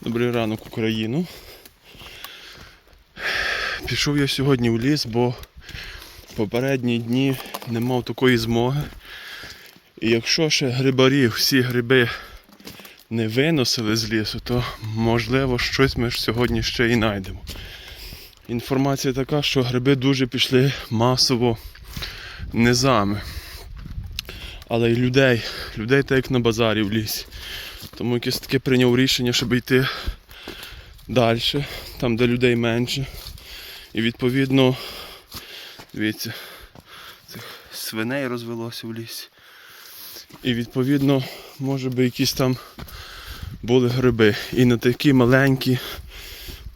Добрий ранок, Україну. Пішов я сьогодні в ліс, бо попередні дні не мав такої змоги. І якщо ще грибарі всі гриби не виносили з лісу, то можливо щось ми ж сьогодні ще і знайдемо. Інформація така, що гриби дуже пішли масово низами. Але й людей, людей так як на базарі в лісі. Тому якесь таке прийняв рішення, щоб йти далі, там де людей менше. І відповідно, дивіться, цих свиней розвелося в лісі. І відповідно, може би якісь там були гриби. І не такі маленькі,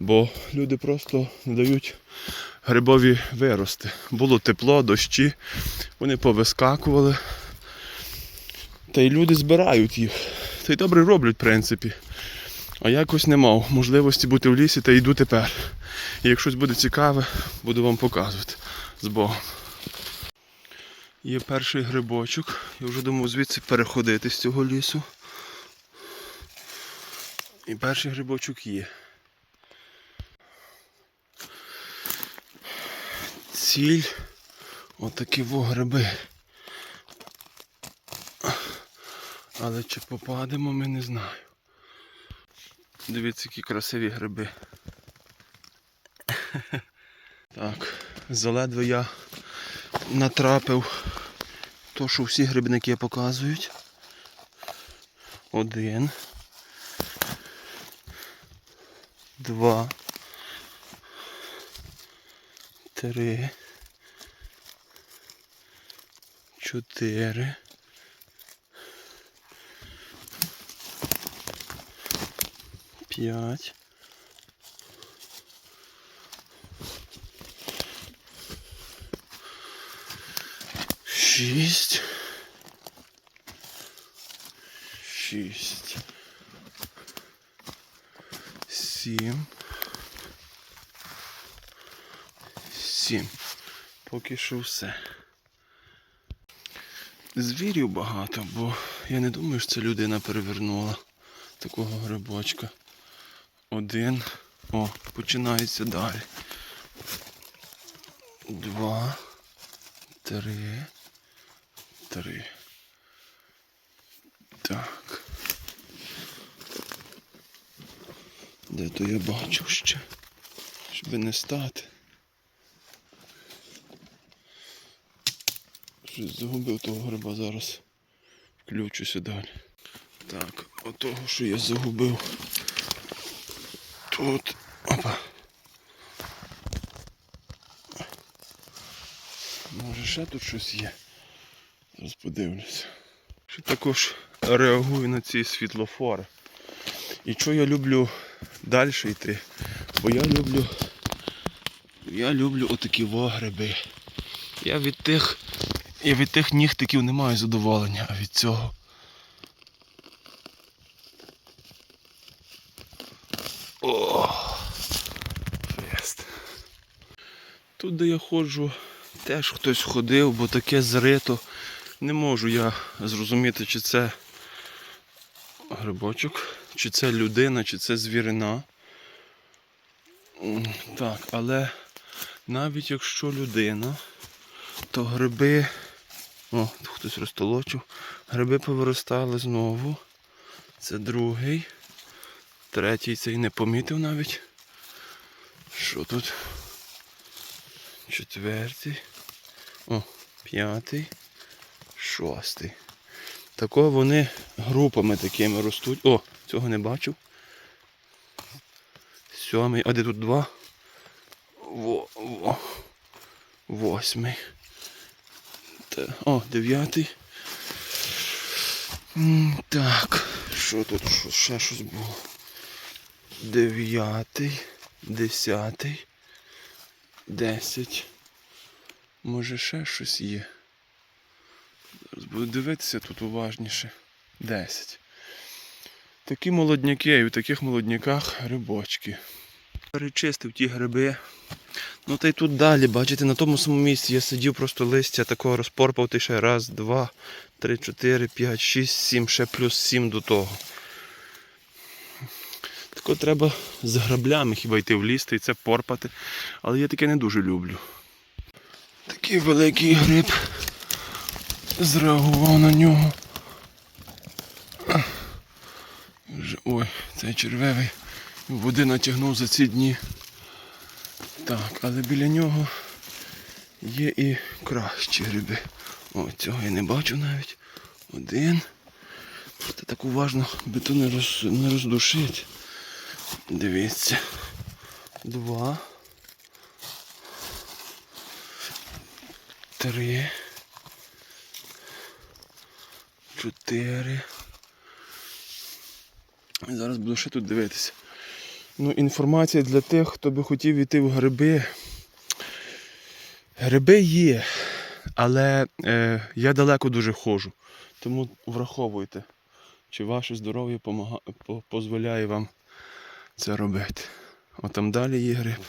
бо люди просто не дають грибові вирости. Було тепло, дощі, вони повискакували. Та й люди збирають їх. Та й добре роблять, в принципі. А якось не мав можливості бути в лісі та йду тепер. І якщо щось буде цікаве, буду вам показувати з Богом. Є перший грибочок. Я вже думав звідси переходити з цього лісу. І перший грибочок є. Ціль отакі во гриби. Але чи попадемо, ми не знаю. Дивіться, які красиві гриби. Так, заледве я натрапив то, що всі грибники показують. Один. Два. Три. Чотири. П'ять. Шість. Шість. Сім. Сім. Поки що все. Звірів багато, бо я не думаю, що це людина перевернула такого грибочка. Один. О, починається далі. Два. Три. Три. Так. Де то я бачив ще? Щоб не стати. Щось загубив того гриба зараз. Включуся далі. Так, отого, що я загубив. Тут. Опа. Може ще тут щось є. Зараз подивлюся. Ще також реагую на ці світлофори. І що я люблю далі йти? Бо я люблю. Я люблю отакі во гриби. Я від тих. Я від тих нігтиків не маю задоволення, а від цього. О, фест. Тут, де я ходжу, теж хтось ходив, бо таке зрито. Не можу я зрозуміти, чи це грибочок, чи це людина, чи це звірина. Так, але навіть якщо людина, то гриби. О, тут хтось розтолочив. Гриби повиростали знову. Це другий. Третій цей не помітив навіть. Що тут? Четвертий. О, п'ятий. Шостий. Такого вони групами такими ростуть. О, цього не бачив. Сьомий. А де тут два? Во, во. Восьмий. Та, О, дев'ятий. Так, що тут що, ще щось було? Дев'ятий, десятий, десять. Може ще щось є. Зараз буду дивитися тут уважніше. Десять. Такі молодняки, і в таких молодняках грибочки. Перечистив ті гриби. Ну та й тут далі, бачите, на тому самому місці я сидів, просто листя такого розпорпав, ти ще раз, два, три, чотири, п'ять, шість, сім, ще плюс сім до того. Тако треба з граблями хіба йти в ліс й це порпати. Але я таке не дуже люблю. Такий великий гриб. Зреагував на нього. Вже, ой, цей червивий води натягнув за ці дні. Так, але біля нього є і кращі гриби. О, цього я не бачу навіть. Один. Просто так уважно, то не, не роздушить. Дивіться. Два. Три. Чотири. Зараз буду ще тут дивитися. Ну, інформація для тих, хто би хотів йти в гриби. Гриби є, але е, я далеко дуже ходжу. Тому враховуйте, чи ваше здоров'я дозволяє вам це робити. От там далі є гриб.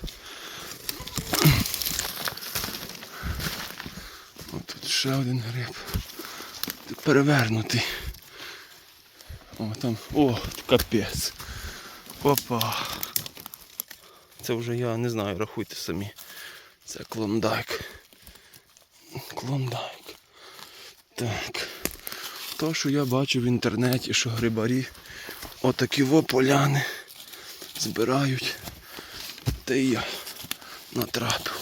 От тут ще один гриб. Перевернутий. О, там. О, капець. Опа. Це вже я не знаю, рахуйте самі. Це клондайк. Клондайк. Так. То, що я бачу в інтернеті, що грибарі отакі во поляни збирають. Та і я натрапив.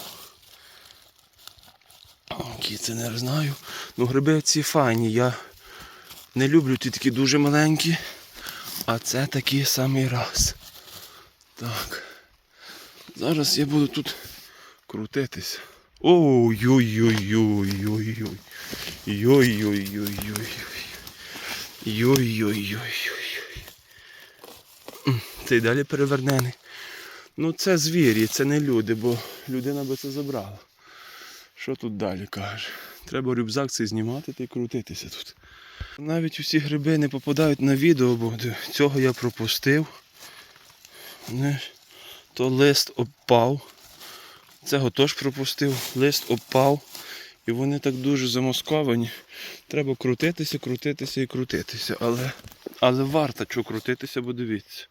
Які це не знаю. Ну гриби ці файні. Я не люблю ті такі дуже маленькі. А це такий самий раз. Так. Зараз я буду тут крутитись. Ой-ой-ой-ой-ой-ой. Йой-йой-йой-йой. Йой-йой-йой-йой. М, Цей далі перевернений. Ну це звірі, це не люди, бо людина би це забрала. Що тут далі каже? Треба рюкзак цей знімати та й крутитися тут. Навіть усі гриби не попадають на відео, бо цього я пропустив. То лист опав. Цього теж пропустив, лист опав. І вони так дуже замасковані. Треба крутитися, крутитися і крутитися. Але, але варто що крутитися, бо дивіться.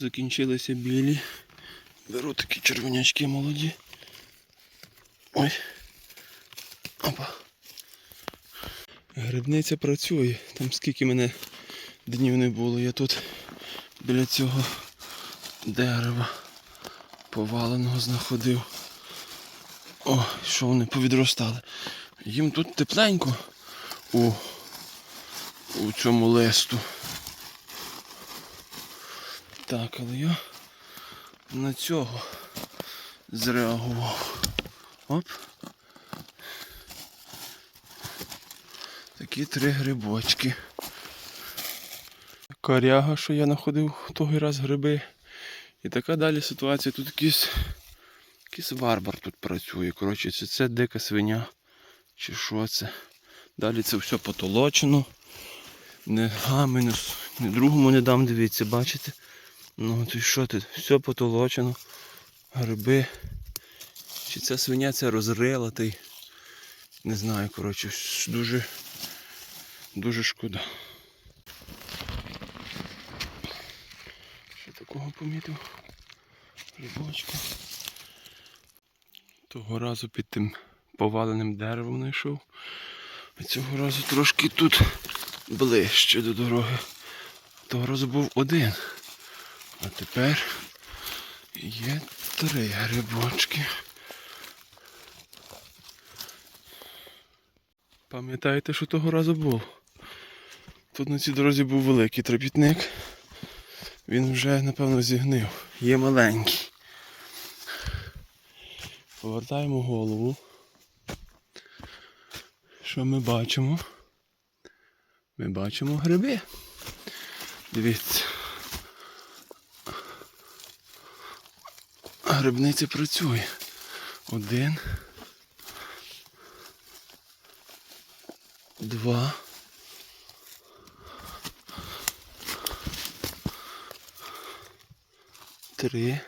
Закінчилися білі. Беру такі червонячки молоді. Ой. Опа. Грибниця працює. Там скільки мене днів не було. Я тут біля цього дерева поваленого знаходив. О, що вони повідростали. Їм тут тепленько у, у цьому листу. Так, але я на цього зреагував. Оп. Такі три грибочки. Коряга, що я знаходив того раз гриби. І така далі ситуація. Тут якийсь, якийсь варвар тут працює. Коротше, чи це дика свиня, чи що це. Далі це все потолочено. Не гами, не, не другому не дам, дивіться, бачите? Ну то що тут? Все потолочено. Гриби. Чи ця свиня це розрила, та не знаю, коротше, дуже, дуже шкода. Що такого помітив? Грибочка. Того разу під тим поваленим деревом знайшов. А цього разу трошки тут ближче до дороги. Того разу був один. А тепер є три грибочки. Пам'ятаєте, що того разу був? Тут на цій дорозі був великий трапітник. Він вже, напевно, зігнив. Є маленький. Повертаємо голову. Що ми бачимо? Ми бачимо гриби. Дивіться. Грибниця працює. Один. Два. Три.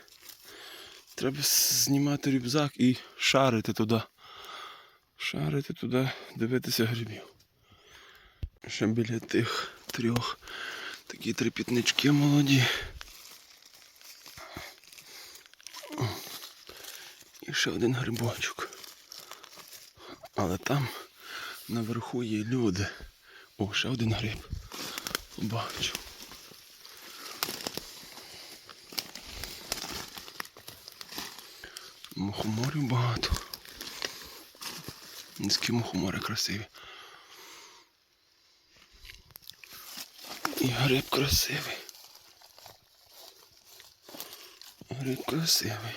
Треба знімати рюкзак і шарити туди. Шарити туди, дивитися грибів. Ще біля тих трьох такі трипітнички молоді. Ще один грибочок. Але там наверху є люди. О, ще один гриб. Бачу. Мухоморів багато. Низькі мухомори красиві. І гриб красивий. Гриб красивий.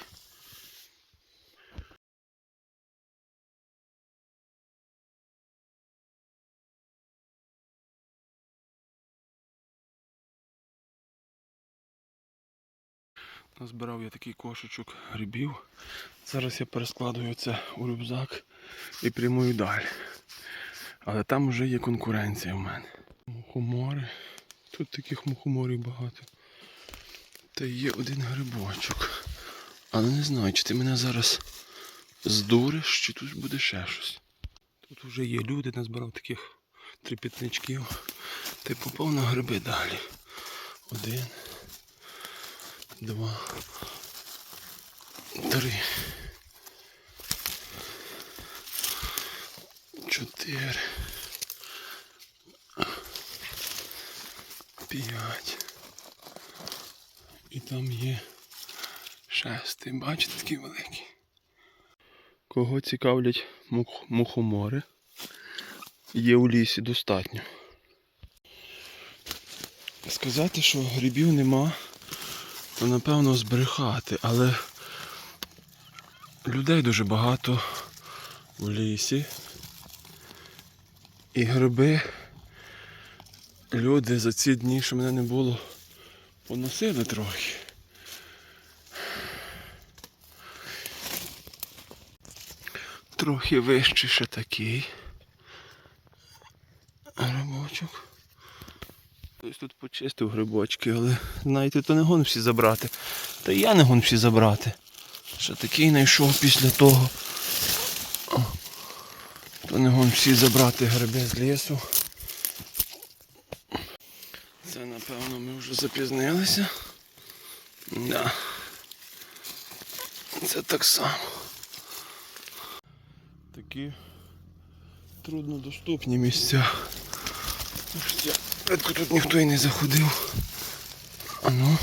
Назбирав я такий кошечок грибів. Зараз я перескладую це у рюкзак і прямую далі. Але там вже є конкуренція в мене. Мухомори. Тут таких мухоморів багато. Та є один грибочок. Але не знаю, чи ти мене зараз здуриш, чи тут буде ще щось. Тут вже є люди, назбирав таких трипітничків. Ти попав гриби далі. Один. Два. Три. Чотири. П'ять. І там є шестий. Бачите, такий великий. Кого цікавлять мух- мухомори? Є у лісі достатньо. Сказати, що грибів нема, напевно збрехати, але людей дуже багато в лісі. І гриби люди за ці дні, що мене не було, поносили трохи. Трохи вищий ще такий. Грибочок. Хтось тут почистив грибочки, але знаєте, то не гон всі забрати. Та я не гон всі забрати. Ще такий знайшов після того. То не гон всі забрати гриби з лісу. Це напевно ми вже запізнилися. Да. Це так само. Такі труднодоступні місця. Я Редко тут ніхто і не заходив. А ну.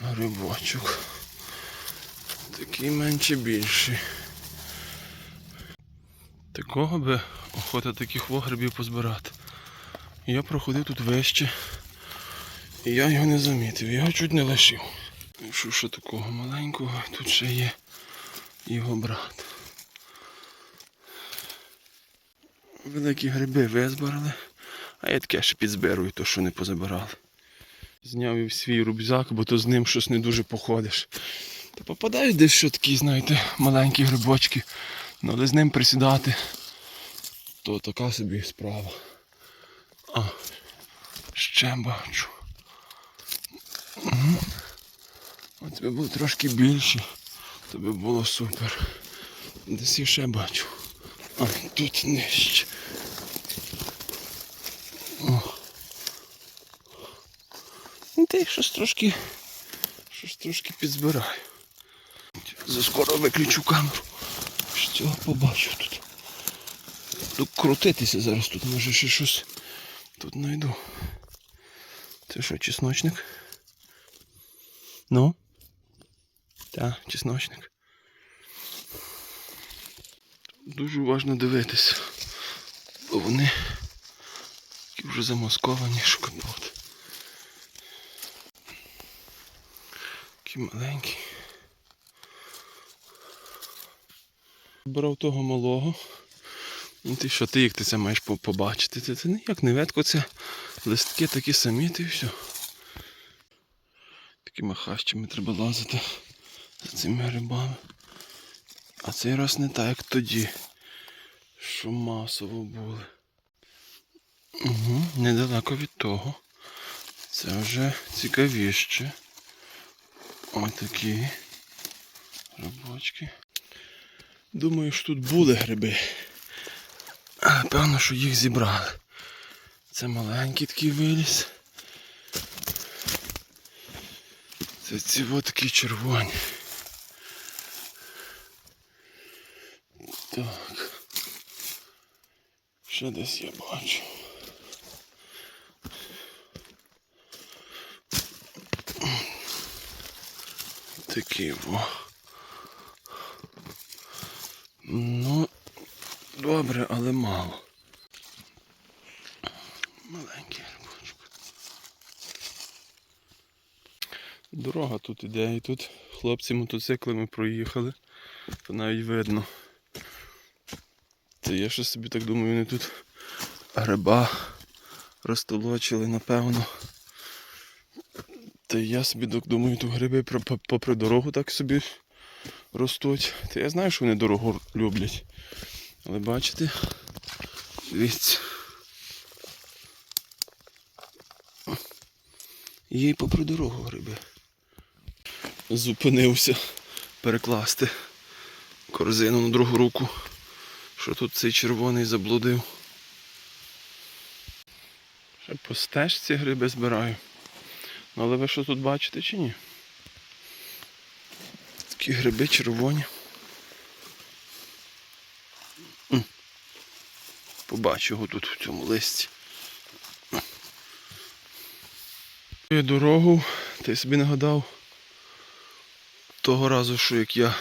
Грибочок. Такий менше більший. Такого би охота таких вогрибів позбирати. Я проходив тут вище. І я його не замітив, його чуть не лишив. Що ще такого маленького, тут ще є його брат. Великі гриби визбирали, а я таке ще підзбирую, то що не позабирали. Зняв свій рюкзак, бо то з ним щось не дуже походиш. Та попадають десь що такі, знаєте, маленькі грибочки. Ну, але з ним присідати, то така собі справа. А, ще бачу. Угу. От би був трошки більше, то би було супер. Десь я ще бачу. А, тут нижче. О. Ну, Та й щось трошки. Щось трошки підзбираю. Заскоро виключу камеру. Що побачу тут. Тут крутитися зараз тут, може ще щось тут знайду. Це що, чесночник? Ну? Так, чесночник. Дуже уважно дивитися. Бо вони такі вже замасковані, що Такі маленькі. Брав того малого. Ну ти що, ти як ти це маєш побачити? Це, це ніяк не ветко, це листки такі самі, ти все. Такими хащами треба лазити за цими грибами. А цей раз не так, як тоді, що масово були. Угу, недалеко від того. Це вже цікавіше. Ось такі грибочки. Думаю, що тут були гриби. А, певно, що їх зібрали. Це маленький такий виліз. Це ці от такі червоні. Так. Ще десь я бачу. Такі во. Ну, добре, але мало. Маленький грибочок. Дорога тут іде, і тут хлопці мотоциклами проїхали, то навіть видно. Це я ще собі так думаю, вони тут гриба розтолочили, напевно. Та я собі думаю, тут гриби попри дорогу так собі ростуть. Та я знаю, що вони дорогу люблять. Але бачите, дивіться. Є й попри дорогу гриби. Зупинився перекласти корзину на другу руку. Що тут цей червоний заблудив. Ще по стежці гриби збираю. Але ви що тут бачите чи ні? Такі гриби червоні. Побачу його тут в цьому листі. Дорогу, й собі нагадав того разу, що як я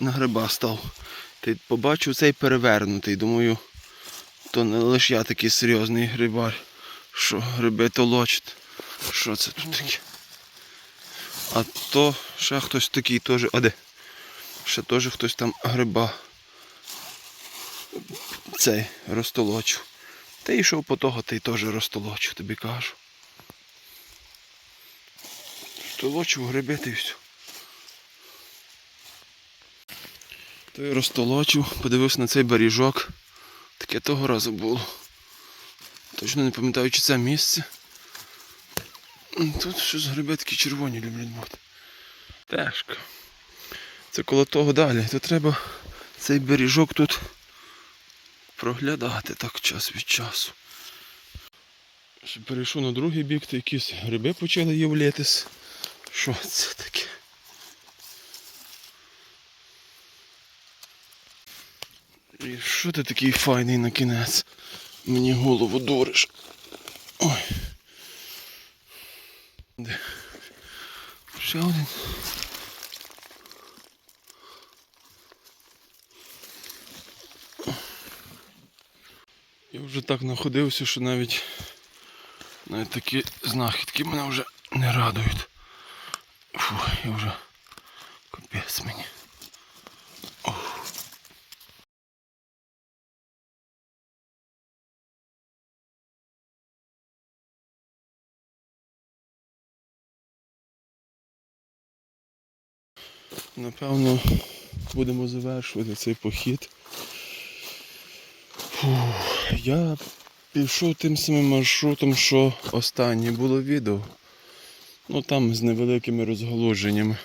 на гриба став. Та й побачив цей перевернутий. Думаю, то не лише я такий серйозний грибар, що гриби толочить. Що це тут таке? А то ще хтось такий теж. А де? Ще теж хтось там гриба. Цей розтолочив. Та йшов по того, та й теж розтолочив, тобі кажу. Розтолочив гриби та все. Той розтолочив, подивився на цей беріжок. Таке того разу було. Точно не пам'ятаю, чи це місце. Тут щось гриби такі червоні люблять бути. Тежко. Це коло того далі. То треба цей беріжок тут проглядати так час від часу. Перейшов на другий бік, то якісь гриби почали являтись. Що це таке? І що ти такий файний на кінець? Мені голову дуриш. Ой. Ще один. Я вже так находився, що навіть, навіть такі знахідки мене вже не радують. Фу, я вже капець мені. Напевно, будемо завершувати цей похід. Фух, я пішов тим самим маршрутом, що останнє було відео. Ну там з невеликими розголуженнями.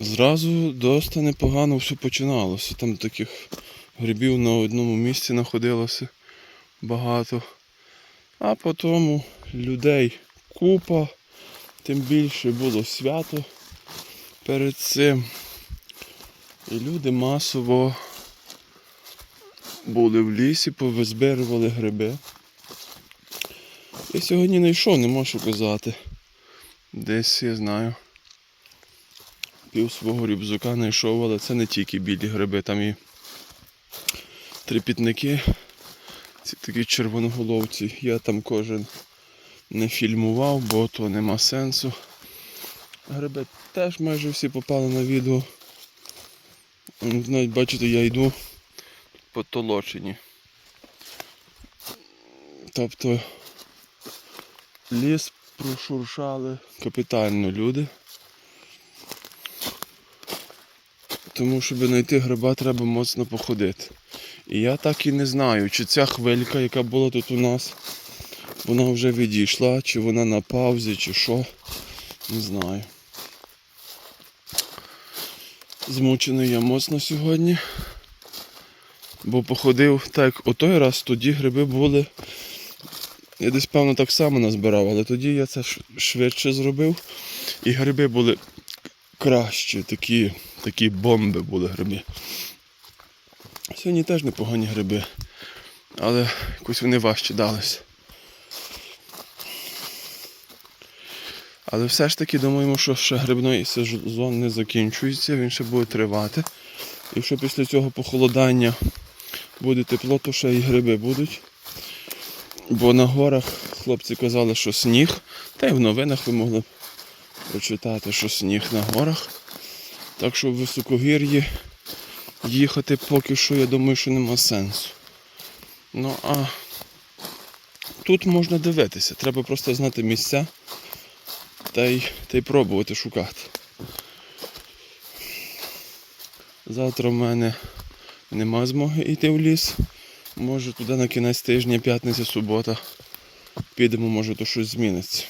Зразу досить непогано все починалося. Там таких грибів на одному місці знаходилося багато. А потім людей купа, тим більше було свято перед цим. І люди масово були в лісі, повизбирували гриби. Я сьогодні не йшов, не можу казати. Десь я знаю. Пів свого рюкзака не йшов, але це не тільки білі гриби, там і трипітники, ці такі червоноголовці. Я там кожен не фільмував, бо то нема сенсу. Гриби теж майже всі попали на відео. Навіть бачите, я йду по толочині. Тобто ліс прошуршали капітально люди. Тому щоб знайти гриба треба моцно походити. І я так і не знаю, чи ця хвилька, яка була тут у нас, вона вже відійшла, чи вона на паузі, чи що. Не знаю. Змучений я моцно сьогодні. Бо походив так, о той раз тоді гриби були Я десь, певно, так само назбирав, але тоді я це швидше зробив. І гриби були кращі, такі, такі бомби були гриби. Сьогодні теж непогані гриби, але якось вони важче дались. Але все ж таки думаємо, що ще грибний сезон не закінчується, він ще буде тривати. Якщо після цього похолодання буде тепло, то ще і гриби будуть. Бо на горах хлопці казали, що сніг, та й в новинах ви могли прочитати, що сніг на горах. Так що в високогір'ї їхати поки що, я думаю, що нема сенсу. Ну а тут можна дивитися, треба просто знати місця та й, та й пробувати шукати. Завтра в мене нема змоги йти в ліс. Може туди на кінець тижня, п'ятниця, субота. Підемо, може то щось зміниться.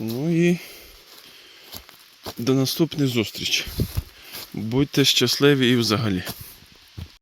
Ну і до наступної зустрічі. Будьте щасливі і взагалі.